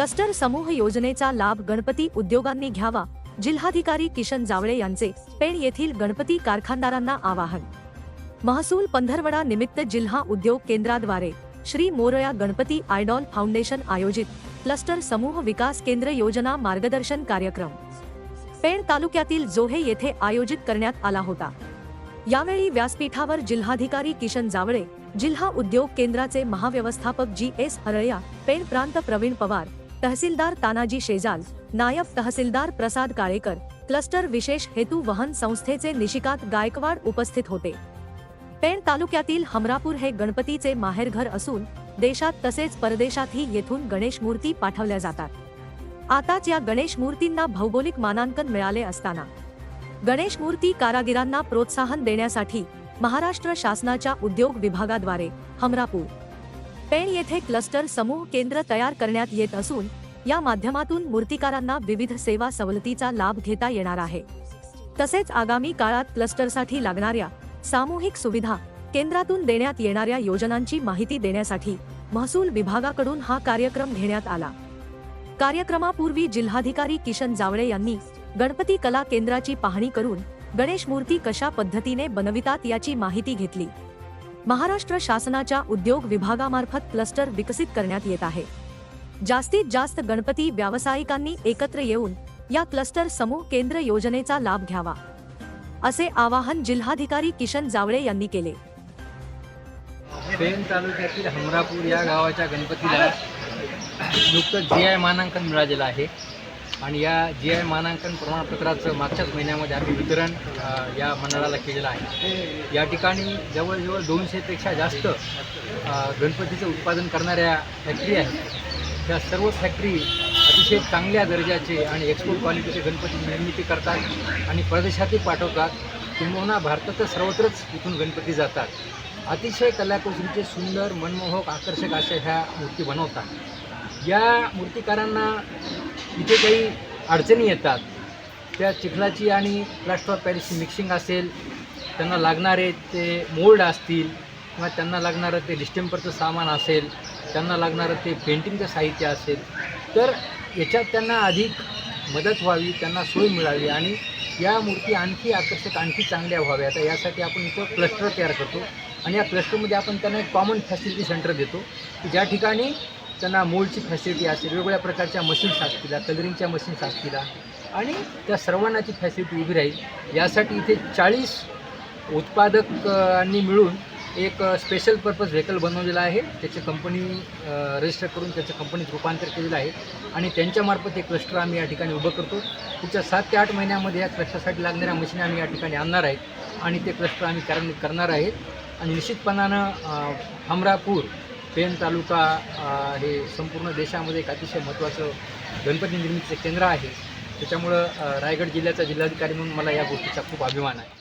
Cluster समूह योजनेचा लाभ गणपती उद्योगांनी घ्यावा. जिल्हाधिकारी किशन जावळे यांचे पेण येथील गणपती कारखानदारांना आवाहन. महसूल पंधरवडा निमित्त जिल्हा उद्योग केंद्राद्वारे श्री मोरया गणपती आयडॉल फाउंडेशन आयोजित क्लस्टर समूह विकास केंद्र योजना मार्गदर्शन कार्यक्रम. पेण तालुक्यातील जोहे येथे आयोजित करण्यात आला होता. यावेळी व्यासपीठावर जिल्हाधिकारी किशन जावळे जिल्हा उद्योग केंद्राचे महाव्यवस्थापक जी एस हरळ्या पेण प्रांत प्रवीण पवार तहसीलदार तानाजी शेजाल नायब तहसीलदार प्रसाद काळेकर क्लस्टर विशेष हेतू वहन संस्थेचे निशिकात गायकवाड उपस्थित होते. पेण तालुक्यातील हमरापूर हे गणपतीचे माहेरघर असून देशात तसेच परदेशातही येथून गणेश मूर्ती पाठवल्या जातात. आताच या गणेश मूर्तींना भौगोलिक मानांकन मिळाले असताना. गणेश मूर्ती कारागिरांना प्रोत्साहन देण्यासाठी महाराष्ट्र शासनाच्या उद्योग विभागाद्वारे हमरापूर पेण येथे क्लस्टर समूह केंद्र तयार करण्यात येत असून या माध्यमातून मूर्तिकारांना विविध सेवा सवलतीचा लाभ घेता येणार आहे. तसेच आगामी काळात क्लस्टरसाठी लागणाऱ्या सामूहिक सुविधा केंद्रातून देण्यात येणाऱ्या योजनांची माहिती देण्यासाठी महसूल विभागाकडून हा कार्यक्रम घेण्यात आला. कार्यक्रमापूर्वी जिल्हाधिकारी किशन जावळे यांनी गणपती कला केंद्राची पाहणी करून गणेश मूर्ती कशा पद्धतीने बनवितात याची माहिती घेतली. महाराष्ट्र शासनाच्या उद्योग विभागामार्फत क्लस्टर विकसित करण्यात येत आहे. जास्तीत जास्त गणपती व्यावसायिकांनी एकत्र येऊन या क्लस्टर समूह केंद्र योजनेचा लाभ घ्यावा असे आवाहन जिल्हाधिकारी किशन जावळे यांनी केले. पेण तालुक्यातील हमरापूर या गावाच्या गणपतीला नुकतंच जी आय मानांकन मिळालेलं आहे. आणि या जी आय मानांकन प्रमाणपत्राचं मागच्याच महिन्यामध्ये आम्ही वितरण या मंडळाला केलेलं आहे. या ठिकाणी जवळजवळ दोनशेपेक्षा जास्त गणपतीचं उत्पादन करणाऱ्या फॅक्टरी आहेत. त्या सर्व फॅक्टरी अतिशय चांगल्या दर्जाचे आणि एक्सपोर्ट क्वालिटीचे गणपती निर्मिती करतात आणि परदेशातही पाठवतात. किंबहुना भारतातच सर्वत्रच इथून गणपती जातात. अतिशय कलाकुसरीचे सुंदर मनमोहक आकर्षक अशा ह्या मूर्ती बनवतात. या मूर्तिकारांना इथे काही अडचणी येतात. त्या चिखलाची आणि प्लास्टर ऑफ पॅरिसची मिक्सिंग असेल त्यांना लागणारे ते मोल्ड असतील किंवा त्यांना लागणारं ते डिस्टेंपरचं सामान असेल त्यांना लागणारं ते पेंटिंगचं साहित्य असेल तर याच्यात त्यांना अधिक मदत व्हावी त्यांना सोय मिळावी आणि या मूर्ती आणखी आकर्षक आणखी चांगल्या व्हाव्या आता यासाठी आपण इथं क्लस्टर तयार करतो आणि या क्लस्टरमध्ये आपण त्यांना एक कॉमन फॅसिलिटी सेंटर देतो की ज्या ठिकाणी त्यांना मूळची फॅसिलिटी असेल वेगवेगळ्या प्रकारच्या मशीन्स असतील कलरिंगच्या मशीन्स असतील आणि त्या सर्वांना ती फॅसिलिटी उभी राहील. यासाठी इथे चाळीस उत्पादकांनी मिळून एक स्पेशल पर्पज व्हेकल बनवलेलं आहे. त्याची कंपनी रजिस्टर करून त्याचं कंपनीत रूपांतर केलेलं आहे. आणि त्यांच्यामार्फत हे क्लस्टर आम्ही या ठिकाणी उभं करतो. पुढच्या सात ते आठ महिन्यामध्ये या क्लस्टरसाठी लागणाऱ्या मशीन आम्ही या ठिकाणी आणणार आहेत आणि ते क्लस्टर आम्ही कार्यान्वित करणार आहेत आणि निश्चितपणानं हमरापूर पेन तालुका हे संपूर्ण देशामध्ये एक अतिशय महत्त्वाचं गणपती निर्मितीचं केंद्र आहे. त्याच्यामुळं रायगड जिल्ह्याचा जिल्हाधिकारी म्हणून मला या गोष्टीचा खूप अभिमान आहे.